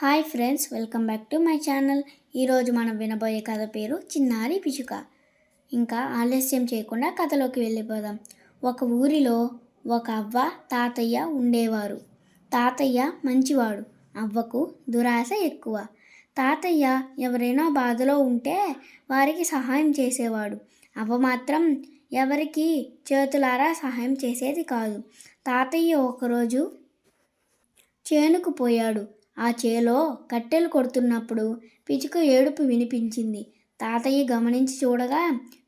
Hi friends welcome back to my channel. ఈరోజు మనం వినబోయే కథ పేరు చిన్నారి పిచుక ఇంకా ఆలస్యం చేయకుండా కథలోకి వెళ్ళిపోదాం. ఒక ఊరిలో ఒక అవ్వ తాతయ్య ఉండేవారు. తాతయ్య మంచివాడు అవ్వకు దురాశ ఎక్కువ. తాతయ్య ఎవరైనా బాధలో ఉంటే వారికి సహాయం చేసేవాడు. అవ్వ మాత్రం ఎవరికి చేతులారా సహాయం చేసేది కాదు. తాతయ్య ఒకరోజు చేనుకు పోయాడు. ఆ చేలో కట్టెలు కొడుతున్నప్పుడు పిచుక ఏడుపు వినిపించింది. తాతయ్య గమనించి చూడగా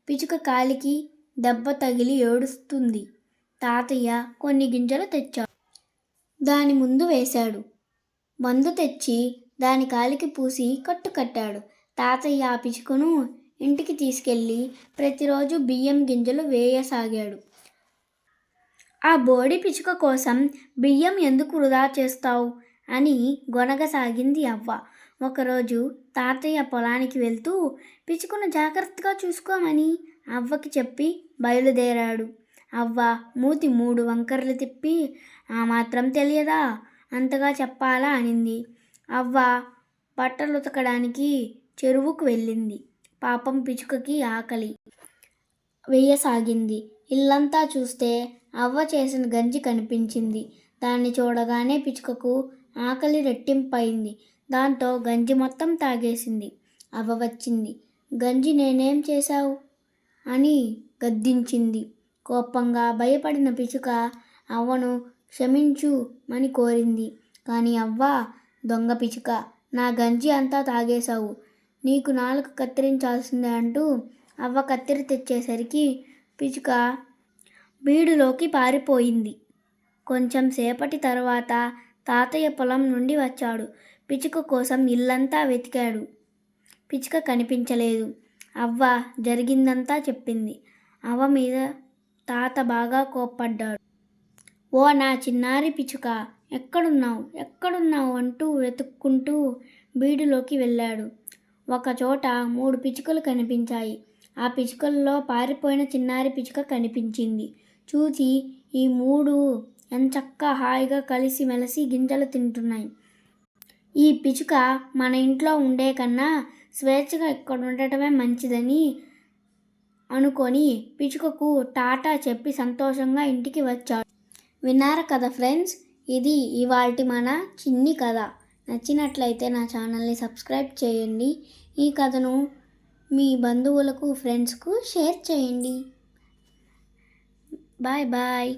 పిచుక కాలికి దెబ్బ తగిలి ఏడుస్తుంది. తాతయ్య కొన్ని గింజలు తెచ్చాడు. దాని ముందు వేశాడు. మందు తెచ్చి దాని కాలికి పూసి కట్టు కట్టాడు. తాతయ్య ఆ పిచుకను ఇంటికి తీసుకెళ్ళి ప్రతిరోజు బియ్యం గింజలు వేయసాగాడు. ఆ బోడి పిచుక కోసం బియ్యం ఎందుకు వృధా చేస్తావు? అని గొనగసాగింది అవ్వ. ఒకరోజు తాతయ్య పొలానికి వెళ్తూ పిచుకును జాగ్రత్తగా చూసుకోమని అవ్వకి చెప్పి బయలుదేరాడు. అవ్వ మూతి మూడు వంకర్లు తిప్పి ఆ మాత్రం తెలియదా? అంతగా చెప్పాలా? అనింది. అవ్వ బట్టలు ఉతకడానికి చెరువుకు వెళ్ళింది. పాపం పిచుకకి ఆకలి వేయసాగింది. ఇల్లంతా చూస్తే అవ్వ చేసిన గంజి కనిపించింది. దాన్ని చూడగానే పిచుకకు ఆకలి రెట్టింపయింది. దాంతో గంజి మొత్తం తాగేసింది. అవ్వ వచ్చింది గంజి నేనేం చేశావు? అని గద్దించింది. కోపంగా భయపడిన పిచుక అవ్వను క్షమించు అని కోరింది. కానీ అవ్వ దొంగ పిచుక నా గంజి అంతా తాగేశావు. నీకు నాలుగు కత్తిరించాల్సిందే అంటూ అవ్వ కత్తిరి తెచ్చేసరికి పిచుక బీడులోకి పారిపోయింది. కొంచెం సేపటి తర్వాత తాతయ్య పొలం నుండి వచ్చాడు. పిచుక కోసం ఇల్లంతా వెతికాడు. పిచుక కనిపించలేదు. అవ్వ జరిగిందంతా చెప్పింది. అవ్వ మీద తాత బాగా కోప్పడ్డాడు. ఓ నా చిన్నారి పిచుక ఎక్కడున్నావు? ఎక్కడున్నావు? అంటూ వెతుక్కుంటూ బీడులోకి వెళ్ళాడు. ఒకచోట మూడు పిచుకలు కనిపించాయి. ఆ పిచుకల్లో పారిపోయిన చిన్నారి పిచుక కనిపించింది. చూసి ఈ మూడు ఎంచక్క హాయిగా కలిసి మెలిసి గింజలు తింటున్నాయి. ఈ పిచుక మన ఇంట్లో ఉండే కన్నా స్వేచ్ఛగా ఇక్కడ ఉండటమే మంచిదని అనుకొని పిచుకకు టాటా చెప్పి సంతోషంగా ఇంటికి వచ్చాడు. విన్నారు కదా ఫ్రెండ్స్? ఇది ఇవాల్టి మన చిన్ని కథ. నచ్చినట్లయితే నా ఛానల్ని సబ్స్క్రైబ్ చేయండి. ఈ కథను మీ బంధువులకు ఫ్రెండ్స్కు షేర్ చేయండి. Bye bye.